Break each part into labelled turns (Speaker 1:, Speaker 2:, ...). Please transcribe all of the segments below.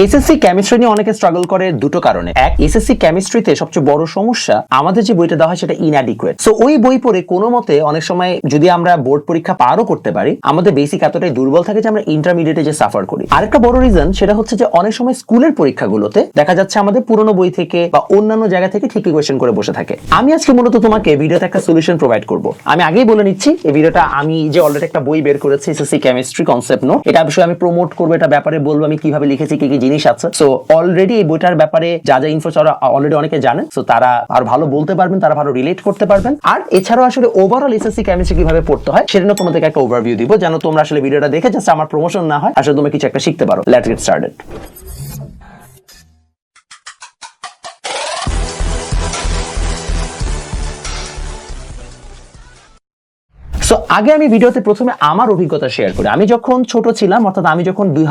Speaker 1: SSC chemistry নিয়ে অনেকে struggle করে দুটো কারণে। এক এসএসসি কেমিস্ট্রিতে সবচেয়ে বড় সমস্যা আমাদের যে বইটা দেওয়া হয় সেটা ইনঅ্যাডিকুয়েট সো ওই বই পড়ে কোনো মতে অনেক সময় যদি আমরা বোর্ড পরীক্ষা পারও করতে পারি, আমাদের বেসিক এতটাই দুর্বল থাকে যে আমরা ইন্টারমিডিয়েটে যে সাফার করি। আরেকটা বড় রিজন সেটা হচ্ছে যে অনেক সময় স্কুলের পরীক্ষাগুলোতে দেখা যাচ্ছে আমাদের পুরনো বই থেকে বা অন্যান্য জায়গা থেকে ঠিকই কোয়েশ্চেন করে বসে থাকে। আমি আজকে মূলত তোমাকে ভিডিওতে একটা সলিউশন প্রোভাইড করব। আমি আগেই বলে নিচ্ছি, এই ভিডিওটা আমি যে অলরেডি একটা বই বের করেছি এসএসসি কেমিস্ট্রি কনসেপ্ট নোট এটা বিষয়ে আমি প্রমোট করব, এটা ব্যাপারে বলব, আমি কীভাবে লিখেছি, কি কি জিনিস আছে। সো অলরেডি এই বইটার ব্যাপারে যা যা ইনফো অলরেডি অনেকে জানেন। সো তারা আর ভালো বলতে পারবেন, তারা ভালো রিলেট করতে পারবেন। আর এছাড়াও আসলে ওভারঅল এসএসসি কেমিস্ট্রি কীভাবে পড়তে হয়, সেটা তোমাদেরকে একটা ওভারভিউ দিব। যেন তোমরা আসলে ভিডিওটা দেখে জাস্ট আমার প্রমোশন না হয়, আসলে তুমি কিছু একটা শিখতে পারো। লেটস গেট স্টার্টেড সো আগে আমি ভিডিওতে প্রথমে আমার অভিজ্ঞতা শেয়ার করি। আমি যখন ছোট ছিলাম, অর্থাৎ আমি যখন দুই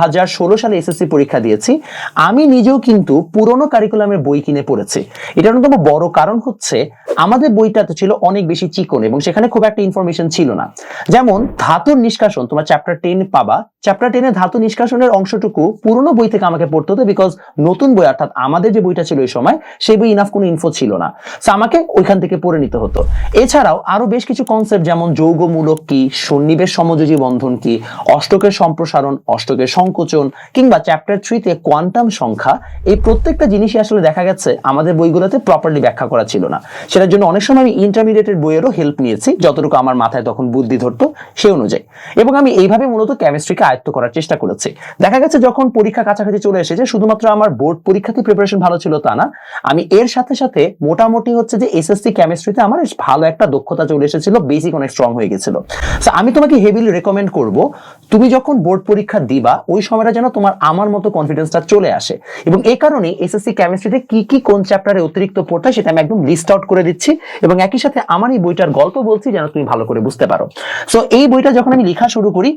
Speaker 1: সালে এসএসসি পরীক্ষা দিয়েছি, আমি নিজেও কিন্তু পুরনো কারিকুলামের বই কিনে পড়েছি। এটার অন্যতম বড় কারণ হচ্ছে, আমাদের বইটাতে ছিল অনেক বেশি চিকন এবং সেখানে খুব একটা ইনফরমেশন ছিল না। যেমন, ধাতুর নিষ্কাশন, তোমার চ্যাপ্টার টেন পাবা। চ্যাপ্টার টেনে ধাতু নিষ্কাশনের অংশটুকু পুরনো বই থেকে আমাকে পড়তে হতো বিকজ নতুন বই, অর্থাৎ আমাদের যে বইটা ছিল ওই সময়, সেই বই ইনাফ কোনো ইনফো ছিল না। সো আমাকে ওইখান থেকে পড়ে নিতে হতো। এছাড়াও আরও বেশ কিছু কনসেপ্ট যেমন যৌগমূলক কি, সন্নিবেশ সমযোজী বন্ধন কি, অষ্টকের সম্প্রসারণ, অষ্টকের সংকোচন, কিংবা চ্যাপ্টার থ্রিতে কোয়ান্টাম সংখ্যা, এই প্রত্যেকটা জিনিসই আসলে দেখা গেছে আমাদের বইগুলোতে প্রপারলি ব্যাখ্যা করা ছিল না। সেটার জন্য অনেক সময় আমি ইন্টারমিডিয়েটের বইয়েরও হেল্প নিয়েছি, যতটুকু আমার মাথায় তখন বুদ্ধি ধরতো সে অনুযায়ী। এবং আমি এইভাবে মূলত কেমিস্ট্রিকে আয়ত্ত করার চেষ্টা করেছি। দেখা গেছে যখন পরীক্ষা কাছাকাছি চলে এসেছে, শুধুমাত্র আমার বোর্ড পরীক্ষাতে প্রিপারেশন ভালো ছিল তা না, আমি এর সাথে সাথে মোটামুটি হচ্ছে যে এসএসসি কেমিস্ট্রিতে আমার ভালো একটা দক্ষতা চলে এসেছিল বেসিক অনেক স্ট্রং হয়ে গেছিল So, আমি তোমাকে হেভিলি রেকমেন্ড করব তুমি যখন বোর্ড পরীক্ষা দিবা ওই সময়টা যেন তোমার আমার মতো কনফিডেন্সটা চলে আসে। এবং এই কারণে এসএসসি কেমিস্ট্রিতে কি কি কোন চ্যাপ্টারে অতিরিক্ত পড়তে হয় সেটা আমি একদম লিস্ট আউট করে দিচ্ছি। এবং একই সাথে আমার এই বইটার গল্প বলছি যেন তুমি ভালো করে বুঝতে পারো। সো এই বইটা যখন আমি লেখা শুরু করি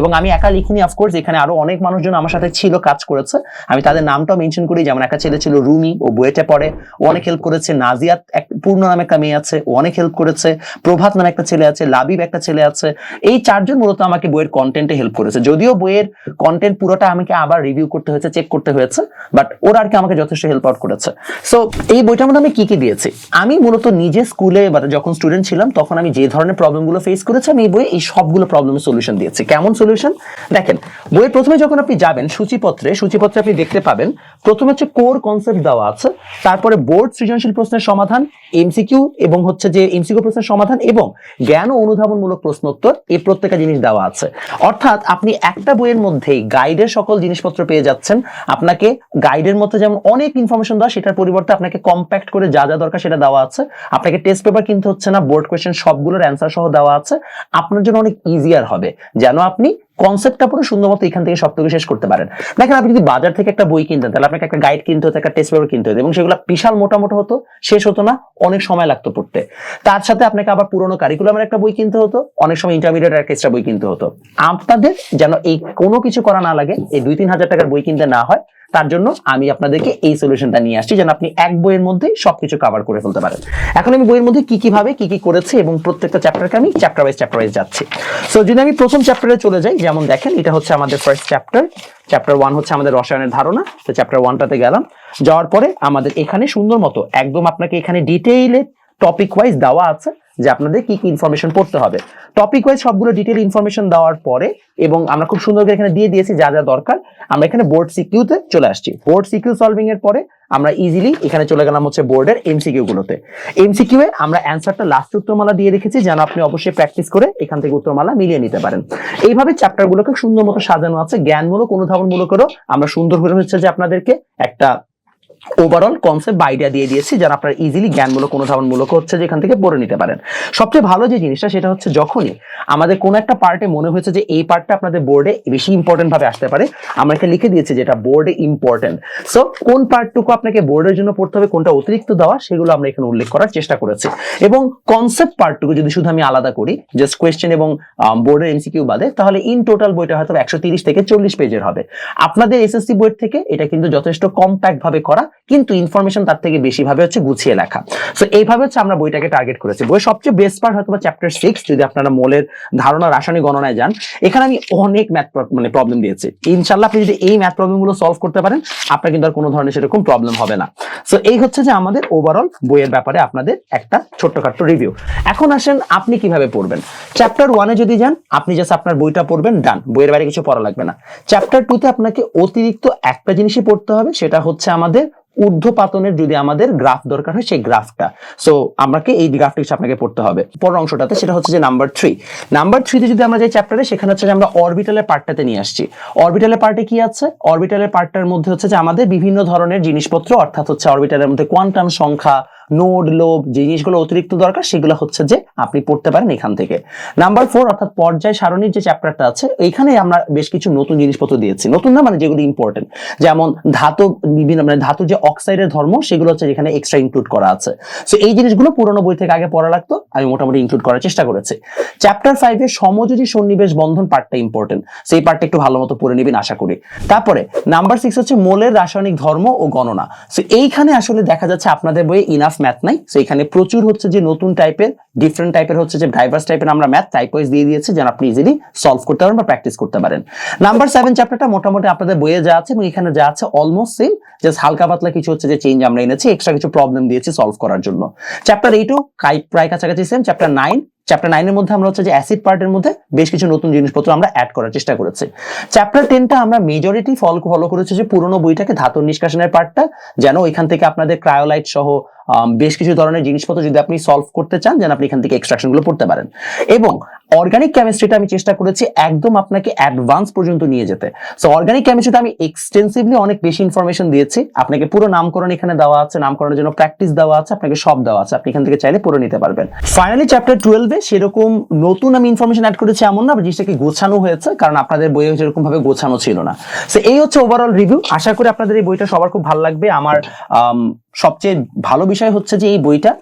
Speaker 1: এবং আমি একা লিখিনি অফকোর্স এখানে আরও অনেক মানুষজন আমার সাথে ছিল কাজ করেছে। আমি তাদের নামটাও মেনশন করি যেমন একটা ছেলে ছিল রুমি ও বুয়েটে পড়ে। ও অনেক হেল্প করেছে নাজিয়াত এক পূর্ণ নামে একটা মেয়ে আছে ও অনেক হেল্প করেছে। প্রভাত নামে একটা ছেলে আছে লাবিব একটা ছেলে আছে, এই চারজন মূলত আমাকে বইয়ের কন্টেন্টে হেল্প করেছে। যদিও বইয়ের কন্টেন্ট পুরোটা আমাকে আবার রিভিউ করতে হয়েছে চেক করতে হয়েছে বাট ওরা আর কি আমাকে যথেষ্ট হেল্প আউট করেছে। সো এই বইটার মধ্যে আমি কি কি দিয়েছি? আমি মূলত নিজে স্কুলে বা যখন স্টুডেন্ট ছিলাম, তখন আমি যে ধরনের প্রবলেমগুলো ফেস করেছি, আমি এই বইয়ে এই সবগুলো প্রবলেমের সলিউশন দিয়েছি। কেমন সলিউশন দেখেন, বইয়ের প্রথমে যখন আপনি যাবেন সূচিপত্রে সূচিপত্রে আপনি দেখতে পাবেন, প্রথমে হচ্ছে কোর কনসেপ্ট দেওয়া আছে, তারপরে বোর্ড সৃজনশীল প্রশ্নের সমাধান এমসিকিউ এবং হচ্ছে যে এমসিকিউ প্রশ্নের সমাধান এবং জ্ঞান ও অনুধাবনমূলক প্রশ্নোত্তর এই প্রত্যেকটা জিনিস দেওয়া আছে। অর্থাৎ আপনি একটা বইয়ের মধ্যেই গাইডের সকল জিনিসপত্র পেয়ে যাচ্ছেন। আপনাকে গাইডের মধ্যে যেমন অনেক ইনফরমেশন দেওয়া, সেটার পরিবর্তে আপনাকে কম্প্যাক্ট করে যা যা দরকার সেটা দেওয়া আছে। আপনাকে টেস্ট পেপার কিনতে হচ্ছে না বোর্ড কোয়েশ্চেন সবগুলোর অ্যান্সার সহ দেওয়া আছে। আপনার জন্য অনেক ইজিয়ার হবে। যেন আপনি কনসেপ্টটা পুরো সুন্দর মতো এখান থেকে সবটুকু শেষ করতে পারেন। দেখেন আপনি যদি বাজার থেকে একটা বই কিনতেন, তাহলে আপনাকে একটা গাইড কিনতে হতো, একটা টেস্ট পেপার কিনতে হতো, এবং সেগুলো বিশাল মোটামোটো হতো, শেষ হতো না, অনেক সময় লাগতো পড়তে। তার সাথে আপনাকে আবার পুরোনো কারিকুলামের একটা বই কিনতে হতো, অনেক সময় ইন্টারমিডিয়েট একটা এক্সট্রা বই কিনতে হতো। আপনাদের যেন এই কোনো কিছু করা না লাগে, এই দুই তিন হাজার টাকার বই কিনতে না হয় তার জন্য আমি আপনাদেরকে এই সলিউশনটা নিয়ে আসছি যেন আপনি এক বইয়ের মধ্যে সবকিছু কভার করে ফেলতে পারেন। এখন আমি বইয়ের মধ্যে কি কি ভাবে, কি কি করেছি এবং প্রত্যেকটা চ্যাপ্টারকে আমি চ্যাপ্টার ওয়াইজ চ্যাপ্টার ওয়াইজ যাচ্ছি। সো যদি আমি প্রথম চ্যাপ্টারে চলে যাই, যেমন দেখেন, এটা হচ্ছে আমাদের ফার্স্ট চ্যাপ্টার চ্যাপ্টার ওয়ান হচ্ছে আমাদের রসায়নের ধারণা। তো চ্যাপ্টার ওয়ানটাতে গেলাম। যাওয়ার পরে আমাদের এখানে সুন্দর মতো একদম আপনাকে এখানে ডিটেইলে টপিক ওয়াইজ দেওয়া আছে। যে আপনাদের কি কি ইনফরমেশন পড়তে হবে। টপিক ওয়াইজ সবগুলো ডিটেল ইনফরমেশন দেওয়ার পরে এবং আমরা খুব সুন্দর করে এখানে দিয়ে দিয়েছি যা যা দরকার, আমরা এখানে বোর্ড সিকিউতে চলে আসছি। বোর্ড সিকিউ সলভিং এর পরে আমরা ইজিলি এখানে চলে গেলাম হচ্ছে বোর্ডের এমসিকিউ গুলোতে। এমসিকিউ এ আমরা অ্যান্সারটা লাস্ট উত্তরমালা দিয়ে রেখেছি যেন আপনি অবশ্যই প্র্যাকটিস করে এখান থেকে উত্তরমালা মিলিয়ে নিতে পারেন। এইভাবে চ্যাপ্টার গুলোকে সুন্দর মতো সাজানো আছে, জ্ঞানমূলক অনুধাবনমূলকও আমরা সুন্দর করে হচ্ছে যে আপনাদেরকে একটা ওভারঅল কনসেপ্ট বা আইডিয়া দিয়ে দিয়েছি যারা আপনার ইজিলি জ্ঞানমূলক, অনুধাবনমূলক হচ্ছে যেখান থেকে পড়ে নিতে পারেন। সবচেয়ে ভালো যে জিনিসটা, সেটা হচ্ছে যখনই আমাদের কোনো একটা পার্টে মনে হয়েছে যে এই পার্টটা আপনাদের বোর্ডে বেশি ইম্পর্টেন্ট ভাবে আসতে পারে। আমরা এখানে লিখে দিয়েছি যেটা বোর্ডে ইম্পর্টেন্ট সো কোন পার্টটুকু আপনাকে বোর্ডের জন্য পড়তে হবে, কোনটা অতিরিক্ত দেওয়া, সেগুলো আমরা এখানে উল্লেখ করার চেষ্টা করেছি। এবং কনসেপ্ট পার্টটুকু যদি শুধু আমি আলাদা করি জাস্ট কোয়েশ্চেন এবং বোর্ডের এমসিকিউ বাদে, তাহলে ইন টোটাল বইটা হয়তো একশো থেকে চল্লিশ পেজের হবে। আপনাদের এসএসসি বইয়ের থেকে এটা কিন্তু যথেষ্ট কম্প্যাক্ট ভাবে করা, কিন্তু ইনফরমেশন তার থেকে বেশি ভাবে হচ্ছে গুছিয়ে লেখা। সো এইভাবে হচ্ছে আমরা বইটাকে টার্গেট করেছি। বই সবচেয়ে বেস্ট পার্ট হয়তো চ্যাপ্টার সিক্স যদি আপনারা মোলের ধারণা রাসায়নিক গণনায় যান। এখানে আমি অনেক ম্যাথ মানে প্রবলেম দিয়েছি। ইনশাল্লাহ আপনি যদি এই ম্যাথ প্রবলেমগুলো সলভ করতে পারেন, আপনার কিন্তু আর কোনো ধরনের সেরকম প্রবলেম হবে না। সো এই হচ্ছে যে আমাদের ওভারঅল বইয়ের ব্যাপারে আপনাদের একটা ছোট্টখাট্ট রিভিউ এখন আসেন আপনি কীভাবে পড়বেন? চ্যাপ্টার ওয়ানে যদি যান, আপনি জাস্ট আপনার বইটা পড়বেন ডান বইয়ের বাইরে কিছু পড়া লাগবে না। চ্যাপ্টার টুতে আপনাকে অতিরিক্ত একটা জিনিসই পড়তে হবে, সেটা হচ্ছে আমাদের ঊর্ধ্বপাতনের যদি আমাদের গ্রাফ দরকার হয়, সেই গ্রাফটা সো আমাকে এই গ্রাফটা কিছু আপনাকে পড়তে হবে। পর অংশটাতে সেটা হচ্ছে যে নাম্বার থ্রি নাম্বার থ্রিতে যদি আমরা যাই চ্যাপ্টারে সেখানে হচ্ছে যে আমরা অরবিটালের পার্টটাতে নিয়ে আসছি। অরবিটালের পার্টে কি আছে? অরবিটালের পার্টটার মধ্যে হচ্ছে যে আমাদের বিভিন্ন ধরনের জিনিসপত্র, অর্থাৎ হচ্ছে অরবিটালের মধ্যে কোয়ান্টাম সংখ্যা নোড লোভ, যে জিনিসগুলো অতিরিক্ত দরকার, সেগুলো হচ্ছে যে আপনি পড়তে পারেন এখান থেকে। নাম্বার ফোর অর্থাৎ পর্যায় সারণীর যে চ্যাপ্টারটা আছে এইখানে আমরা বেশ কিছু নতুন জিনিসপত্র দিয়েছি। নতুন না মানে যেগুলো ইম্পর্টেন্ট যেমন ধাতু বিভিন্ন মানে ধাতু যে অক্সাইডের ধর্ম, সেগুলো হচ্ছে এখানে এক্সট্রা ইনক্লুড করা আছে। সো এই জিনিসগুলো পুরোনো বই থেকে আগে পড়া লাগতো, আমি মোটামুটি ইনক্লুড করার চেষ্টা করেছি। চ্যাপ্টার ফাইভে সমযোজী সন্নিবেশ বন্ধন পার্টটা ইম্পর্টেন্ট সেই পার্টটা একটু ভালো মতো পড়ে নেবেন, আশা করি। তারপরে নাম্বার সিক্স হচ্ছে মোলের রাসায়নিক ধর্ম ও গণনা। সো এইখানে আসলে দেখা যাচ্ছে আপনাদের বইয়ে ইনাফ ম্যাথ নাই। সো এখানে প্রচুর হচ্ছে যে নতুন টাইপের ডিফারেন্ট টাইপের হচ্ছে যে ডাইভার্স টাইপের আমরা ম্যাথ টাইপ ওয়াইজ দিয়ে দিয়েছি, যেন আপনি ইজিলি সলভ করতে পারেন বা প্র্যাকটিস করতে পারেন। নাম্বার সেভেন চ্যাপ্টারটা মোটামুটি আপনাদের বইয়ে যা আছে এবং এখানে যা আছে অলমোস্ট সেম জাস্ট হালকা পাতলা কিছু হচ্ছে যে চেঞ্জ আমরা এনেছি এক্সট্রা কিছু প্রবলেম দিয়েছি সলভ করার জন্য। চ্যাপ্টার এইটও প্রায় কাছাকাছি সেম চ্যাপ্টার নাইন চ্যাপ্টার নাইনের মধ্যে আমরা হচ্ছে যে অ্যাসিড পার্টের মধ্যে বেশ কিছু নতুন জিনিসপত্র আমরা অ্যাড করার চেষ্টা করেছি। চ্যাপ্টার টেনটা আমরা মেজরিটি ফল ফলো করেছি যে পুরোনো বইটাকে ধাতুর নিষ্কাশনের পার্টটা যেন ওইখান থেকে আপনাদের ক্রায়োলাইট সহ বেশ কিছু ধরনের জিনিসপত্র যদি আপনি সলভ করতে চান, যেন আপনি এখান থেকে এক্সট্রাকশনগুলো পড়তে পারেন। এবং অর্গানিক কেমিস্ট্রিটা আমি চেষ্টা করেছি একদম আপনাকে অ্যাডভান্স পর্যন্ত নিয়ে যেতে। সো অর্গানিক কেমিস্ট্রিতে আমি এক্সটেন্সিভলি অনেক বেশি ইনফরমেশন দিয়েছি। আপনাকে পুরো নামকরণ এখানে দেওয়া আছে নামকরণের জন্য প্র্যাকটিস দেওয়া আছে আপনাকে সব দেওয়া আছে। আপনি এখান থেকে চাইলে পড়ে নিতে পারবেন। ফাইনালি চ্যাপ্টার টুয়েলভে সেরকম নতুন আমি ইনফরমেশন অ্যাড করেছি এমন না জিনিসটাকে গোছানো হয়েছে? কারণ আপনাদের বইয়ে যেরকম ভাবে গোছানো ছিল না। সো এই হচ্ছে ওভারঅল রিভিউ আশা করি আপনাদের এই বইটা সবার খুব ভালো লাগবে। আমার আম, সবচেয়ে ভালো বিষয় হচ্ছে যে এই বইটা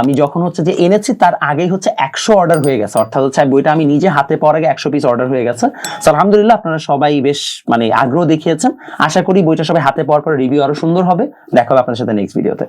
Speaker 1: আমি যখন হচ্ছে যে এনেছি, তার আগেই হচ্ছে একশো অর্ডার হয়ে গেছে। অর্থাৎ হচ্ছে বইটা আমি নিজে হাতে পাওয়ার আগে একশো পিস অর্ডার হয়ে গেছে। সো আলহামদুলিল্লাহ আপনারা সবাই বেশ মানে আগ্রহ দেখিয়েছেন। আশা করি বইটা সবাই হাতে পাওয়ার পর রিভিউ আরও সুন্দর হবে। দেখা হবে আপনার সাথে নেক্সট ভিডিওতে